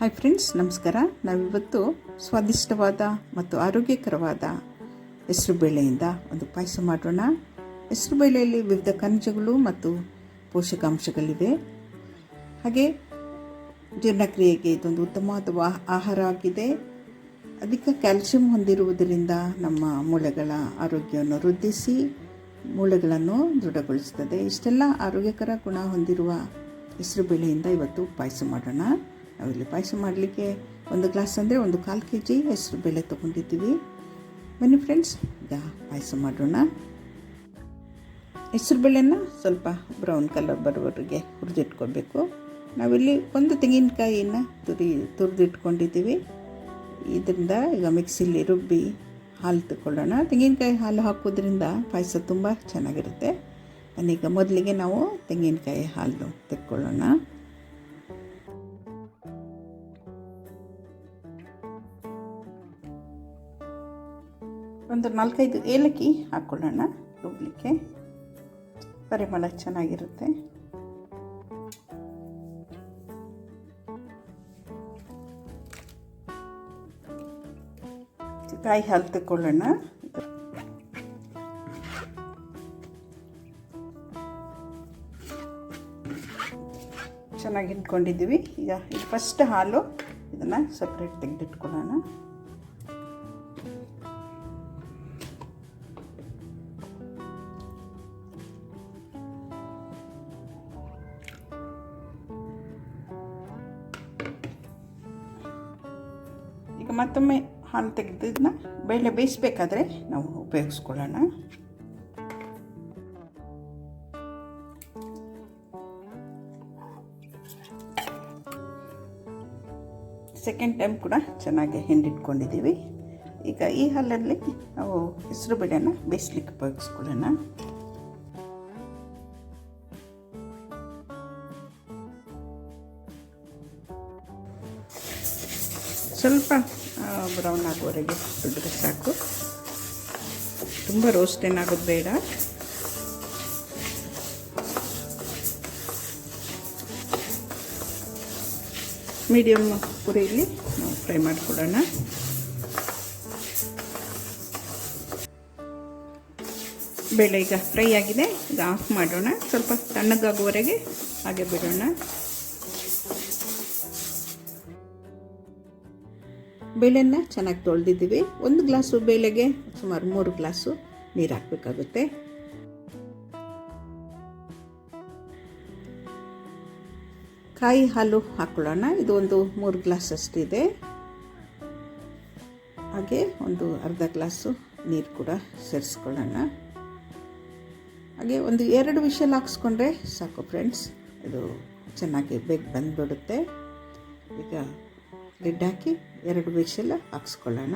Hi friends ನಮಸ್ಕಾರ. ನಾವಿವತ್ತು ಸ್ವಾದಿಷ್ಟವಾದ ಮತ್ತು ಆರೋಗ್ಯಕರವಾದ ಹೆಸರುಬೇಳೆಯಿಂದ ಒಂದು ಪಾಯಸ ಮಾಡೋಣ. ಹೆಸರುಬೇಳೆಯಲ್ಲಿ ವಿವಿಧ ಖನಿಜಗಳು ಮತ್ತು ಪೋಷಕಾಂಶಗಳಿವೆ. ಹಾಗೆ ಜೀರ್ಣಕ್ರಿಯೆಗೆ ಇದೊಂದು ಉತ್ತಮವಾದ ಆಹಾರ ಆಗಿದೆ. ಅಧಿಕ ಕ್ಯಾಲ್ಸಿಯಂ ಹೊಂದಿರುವುದರಿಂದ ನಮ್ಮ ಮೂಳೆಗಳ ಆರೋಗ್ಯವನ್ನು ವೃದ್ಧಿಸಿ, ಮೂಳೆಗಳನ್ನು ದೃಢಗೊಳಿಸುತ್ತದೆ. ಇಷ್ಟೆಲ್ಲ ಆರೋಗ್ಯಕರ ಗುಣ ಹೊಂದಿರುವ ಹೆಸರು ಬೇಳೆಯಿಂದ ಇವತ್ತು ಪಾಯಸ ಮಾಡೋಣ. ನಾವಿಲ್ಲಿ ಪಾಯಸ ಮಾಡಲಿಕ್ಕೆ ಒಂದು ಗ್ಲಾಸ್ ಅಂದರೆ ಒಂದು ಕಾಲು ಕೆ ಜಿ ಹೆಸರು ಬೇಳೆ ತೊಗೊಂಡಿದ್ದೀವಿ. ಬನ್ನಿ ಫ್ರೆಂಡ್ಸ್ ಈಗ ಪಾಯಸ ಮಾಡೋಣ. ಹೆಸರು ಬೇಳೆನ ಸ್ವಲ್ಪ ಬ್ರೌನ್ ಕಲರ್ ಬರೋವರೆಗೆ ಹುರಿದಿಟ್ಕೊಬೇಕು. ನಾವಿಲ್ಲಿ ಒಂದು ತೆಂಗಿನಕಾಯಿನ ತುರಿ, ತುರಿದಿಟ್ಕೊಂಡಿದ್ದೀವಿ. ಇದರಿಂದ ಈಗ ಮಿಕ್ಸಿಲಿ ರುಬ್ಬಿ ಹಾಲು ತಗೊಳ್ಳೋಣ ತೆಂಗಿನಕಾಯಿ ಹಾಲು ಹಾಕೋದ್ರಿಂದ ಪಾಯಸ ತುಂಬ ಚೆನ್ನಾಗಿರುತ್ತೆ. ಈಗ ಮೊದಲಿಗೆ ನಾವು ತೆಂಗಿನಕಾಯಿ ಹಾಲು ತೆಕ್ಕೊಳ್ಳೋಣ. ಒಂದು ನಾಲ್ಕೈದು ಏಲಕ್ಕಿ ಹಾಕ್ಕೊಳ್ಳೋಣ ರುಬ್ಲಿಕ್ಕೆ. ಪರಿಮಳ ಚೆನ್ನಾಗಿರುತ್ತೆ. ಕಾಯಿ ಹಾಲು ಚೆನ್ನಾಗಿ ಇಟ್ಕೊಂಡಿದ್ದೀವಿ ಈಗ ಫಸ್ಟ್ ಹಾಲು, ಇದನ್ನು ಸಪ್ರೇಟ್ ತೆಗೆದಿಟ್ಕೊಳ್ಳೋಣ. ಮತ್ತೊಮ್ಮೆ ಹಾಲು ತೆಗೆದನ್ನ ಬೇಳೆ ಬೇಯಿಸ್ಬೇಕಾದ್ರೆ ನಾವು ಉಪಯೋಗಿಸ್ಕೊಳ್ಳೋಣ. ಸೆಕೆಂಡ್ ಟೈಮ್ ಕೂಡ ಚೆನ್ನಾಗಿ ಹಿಂಡಿಟ್ಕೊಂಡಿದ್ದೀವಿ. ಈಗ ಈ ಹಾಲಲ್ಲಿ ನಾವು ಹೆಸರು ಬೇಳೆನ ಬೇಯಿಸ್ಲಿಕ್ಕೆ ಉಪಯೋಗಿಸ್ಕೊಳ್ಳೋಣ. ಸ್ವಲ್ಪ ಬ್ರೌನ್ ಆಗುವವರೆಗೆ ಬಿಟ್ಟರೆ ಸಾಕು. ತುಂಬ ರೋಸ್ಟ್ ಏನಾಗೋದು ಬೇಡ. ಮೀಡಿಯಮ್ ಪುರಿಯಲ್ಲಿ ನಾವು ಫ್ರೈ ಮಾಡಿಕೊಡೋಣ. ಬೇಳೆ ಈಗ ಫ್ರೈ ಆಗಿದೆ, ಈಗ ಆಫ್ ಮಾಡೋಣ. ಸ್ವಲ್ಪ ತಣ್ಣಗಾಗುವವರೆಗೆ ಹಾಗೆ ಬಿಡೋಣ. ಬೇಳೆನ ಚೆನ್ನಾಗಿ ತೊಳೆದಿದ್ದೀವಿ. ಒಂದು ಗ್ಲಾಸು ಬೇಳೆಗೆ ಸುಮಾರು ಮೂರು ಗ್ಲಾಸು ನೀರು ಹಾಕಬೇಕಾಗುತ್ತೆ. ಕಾಯಿ ಹಾಲು ಹಾಕ್ಕೊಳ್ಳೋಣ ಇದು ಒಂದು ಮೂರು ಗ್ಲಾಸ್ ಅಷ್ಟಿದೆ ಹಾಗೆ ಒಂದು ಅರ್ಧ ಗ್ಲಾಸು ನೀರು ಕೂಡ ಸೇರಿಸ್ಕೊಳ್ಳೋಣ. ಹಾಗೆ ಒಂದು ಎರಡು ವಿಷಲ್ ಹಾಕ್ಸ್ಕೊಂಡ್ರೆ ಸಾಕು ಫ್ರೆಂಡ್ಸ್ ಇದು ಚೆನ್ನಾಗಿ ಬೇಗ ಬಂದ್ಬಿಡುತ್ತೆ. ಈಗ ಲಿಡ್ ಹಾಕಿ ಎರಡು ವಿಷಲ್ ಹಾಕ್ಸ್ಕೊಳ್ಳೋಣ.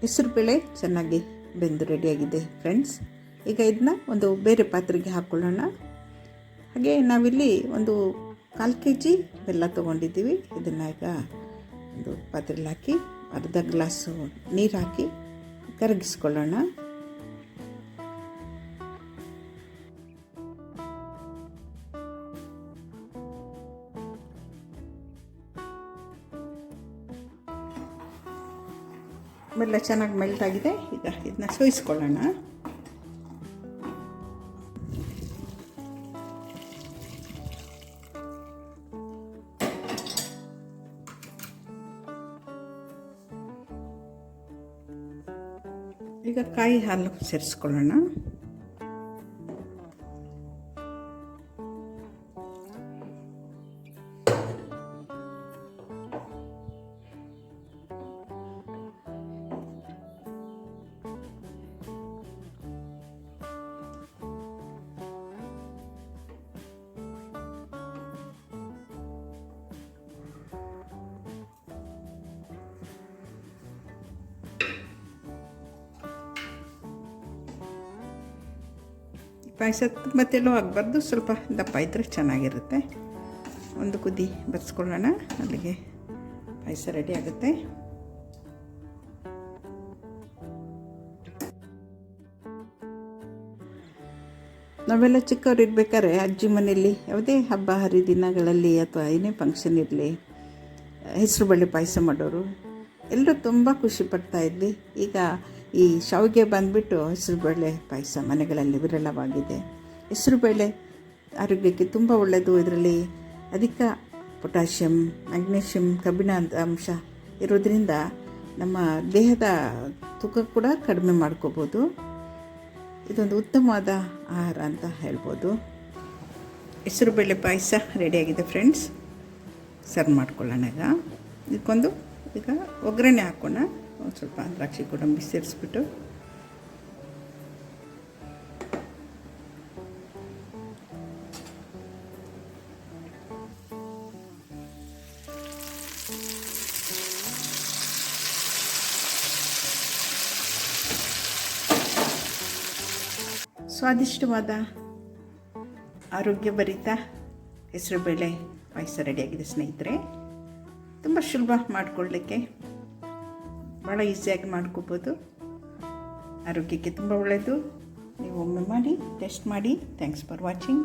ಹೆಸರು ಬೇಳೆ ಚೆನ್ನಾಗಿ ಬೆಂದು ರೆಡಿಯಾಗಿದೆ ಫ್ರೆಂಡ್ಸ್ ಈಗ ಇದನ್ನ ಒಂದು ಬೇರೆ ಪಾತ್ರೆಗೆ ಹಾಕ್ಕೊಳ್ಳೋಣ. ಹಾಗೆ ನಾವಿಲ್ಲಿ ಒಂದು ಕಾಲು ಕೆ ಜಿ ಬೆಲ್ಲ ತೊಗೊಂಡಿದ್ದೀವಿ. ಇದನ್ನು ಈಗ ಒಂದು ಪಾತ್ರೆಲಿ ಹಾಕಿ ಅರ್ಧ ಗ್ಲಾಸು ನೀರು ಹಾಕಿ ಕರಗಿಸ್ಕೊಳ್ಳೋಣ. ಬೆಲ್ಲ ಚೆನ್ನಾಗಿ ಮೆಲ್ಟ್ ಆಗಿದೆ ಈಗ ಇದನ್ನ ಸೋಯಿಸ್ಕೊಳ್ಳೋಣ. ಈಗ ಕಾಯಿ ಹಾಲು ಸೇರಿಸ್ಕೊಳ್ಳೋಣ. ಪಾಯಸ ತುಂಬ ತೆಳು ಆಗಬಾರ್ದು ಸ್ವಲ್ಪ ದಪ್ಪ ಇದ್ದರೆ ಚೆನ್ನಾಗಿರುತ್ತೆ. ಒಂದು ಕುದಿ ಬರೆಸ್ಕೊಳ್ಳೋಣ ಅಲ್ಲಿಗೆ ಪಾಯಸ ರೆಡಿ ಆಗುತ್ತೆ. ನಾವೆಲ್ಲ ಚಿಕ್ಕವ್ರು ಇರ್ಬೇಕಾದ್ರೆ ಅಜ್ಜಿ ಮನೆಯಲ್ಲಿ ಯಾವುದೇ ಹಬ್ಬ ಹರಿದಿನಗಳಲ್ಲಿ ಅಥವಾ ಏನೇ ಫಂಕ್ಷನ್ ಇರಲಿ, ಹೆಸರು ಬಳ್ಳಿ ಪಾಯಸ ಮಾಡೋರು, ಎಲ್ಲರೂ ತುಂಬ ಖುಷಿ ಪಡ್ತಾ ಇದ್ವಿ. ಈಗ ಈ ಶಾವಿಗೆ ಬಂದುಬಿಟ್ಟು ಹೆಸರುಬೇಳೆ ಪಾಯಸ ಮನೆಗಳಲ್ಲಿ ವಿರಳವಾಗಿದೆ. ಹೆಸರುಬೇಳೆ ಆರೋಗ್ಯಕ್ಕೆ ತುಂಬ ಒಳ್ಳೆಯದು ಇದರಲ್ಲಿ ಅಧಿಕ ಪೊಟ್ಯಾಷಿಯಮ್ ಮ್ಯಾಗ್ನೇಷಿಯಂ ಕಬ್ಬಿಣ ಅಂಶ ಇರೋದ್ರಿಂದ ನಮ್ಮ ದೇಹದ ತೂಕ ಕೂಡ ಕಡಿಮೆ ಮಾಡ್ಕೋಬೋದು. ಇದೊಂದು ಉತ್ತಮವಾದ ಆಹಾರ ಅಂತ ಹೇಳ್ಬೋದು. ಹೆಸರುಬೇಳೆ ಪಾಯಸ ರೆಡಿಯಾಗಿದೆ ಫ್ರೆಂಡ್ಸ್ ಸರ್ವ್ ಮಾಡ್ಕೊಳ್ಳೋಣ ಈಗ. ಇದಕ್ಕೊಂದು ಈಗ ಒಗ್ಗರಣೆ ಹಾಕೋಣ. ಸ್ವಲ್ಪ ದ್ರಾಕ್ಷಿ ಗೋಡಂಬಿ ಸೇರಿಸ್ಬಿಟ್ಟು. ಸ್ವಾದಿಷ್ಟವಾದ ಆರೋಗ್ಯಭರಿತ ಹೆಸರುಬೇಳೆ ಪಾಯಸ ರೆಡಿಯಾಗಿದೆ ಸ್ನೇಹಿತರೆ. ತುಂಬ ಸುಲಭ ಮಾಡಿಕೊಳ್ಳಲಿಕ್ಕೆ ಭಾಳ ಈಸಿಯಾಗಿ ಮಾಡ್ಕೋಬೋದು. ಆರೋಗ್ಯಕ್ಕೆ ತುಂಬ ಒಳ್ಳೆಯದು ನೀವು ಒಮ್ಮೆ ಮಾಡಿ ಟೆಸ್ಟ್ ಮಾಡಿ. Thanks for watching